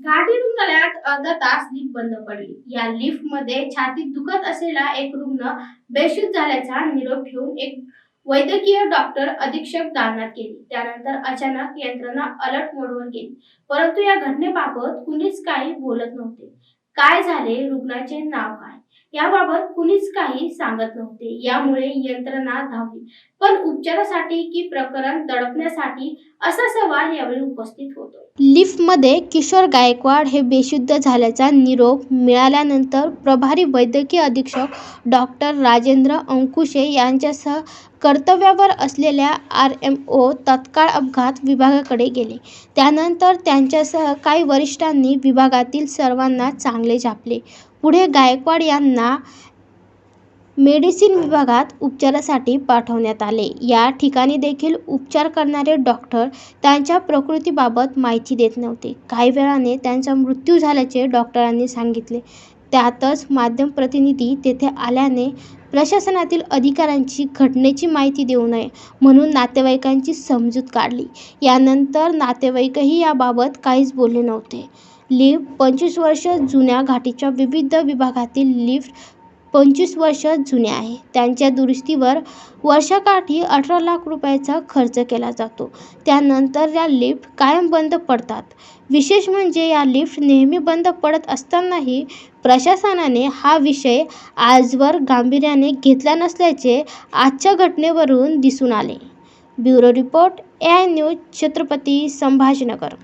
घाटी रुग्णालयात अर्धा तास लिफ्ट बंद पडली. या लिफ्टमध्ये छातीत दुखत असलेला एक रुग्ण बेशुद्ध झाल्याचा निरोप घेऊन एक वैद्यकीय डॉक्टर अधीक्षक दालनात गेली. त्यानंतर अचानक यंत्रणा अलर्ट मोडवर गेली. परंतु या घटनेबाबत कुणीच काही बोलत नव्हते. काय झाले? रुग्णाचे नाव काय? याबाबत कुणीच काही सांगत नव्हते. यामुळे यंत्रणा धावली. पण उपचारासाठी की प्रकरण दडपण्यासाठी असा सवाल यावेळी उपस्थित होतो. लिफ्टमध्ये किशोर गायकवाड हे बेशुद्ध झाल्याचा निरोप मिळाल्यानंतर प्रभारी वैद्यकीय अधीक्षक डॉक्टर राजेंद्र अंकुशे यांच्यासह कर्तव्यावर असलेल्या आर एम ओ तत्काळ अपघात विभागाकडे गेले. त्यानंतर त्यांच्यासह काही वरिष्ठांनी विभागातील सर्वांना चांगले झापले. पुढे गायकवाड यांना मेडिसिन विभागात उपचारासाठी पाठवण्यात आले. या ठिकाणी देखील उपचार करणारे डॉक्टर त्यांच्या प्रकृतीबाबत माहिती देत नव्हते. काही वेळाने त्यांचा मृत्यू झाल्याचे डॉक्टरांनी सांगितले. त्यातच माध्यम प्रतिनिधी तेथे आल्याने प्रशासनातील अधिकाऱ्यांची घटनेची माहिती देऊ नये म्हणून नातेवाईकांची समजूत काढली. यानंतर नातेवाईकही याबाबत काहीच बोलले नव्हते. लिफ्ट पंचवीस वर्ष जुन्या घाटीच्या विविध विभागातील लिफ्ट पंचवीस वर्ष जुने आहे. त्यांच्या दुरुस्तीवर वर्षाकाठी अठरा लाख रुपयाचा खर्च केला जातो. त्यानंतर या लिफ्ट कायम बंद पडतात. विशेष म्हणजे या लिफ्ट नेहमी बंद पडत असतानाही प्रशासनाने हा विषय आजवर गांभीर्याने घेतला नसल्याचे आजच्या घटनेवरून दिसून आले. Bureau report A I news Chhatrapati Sambhajinagar.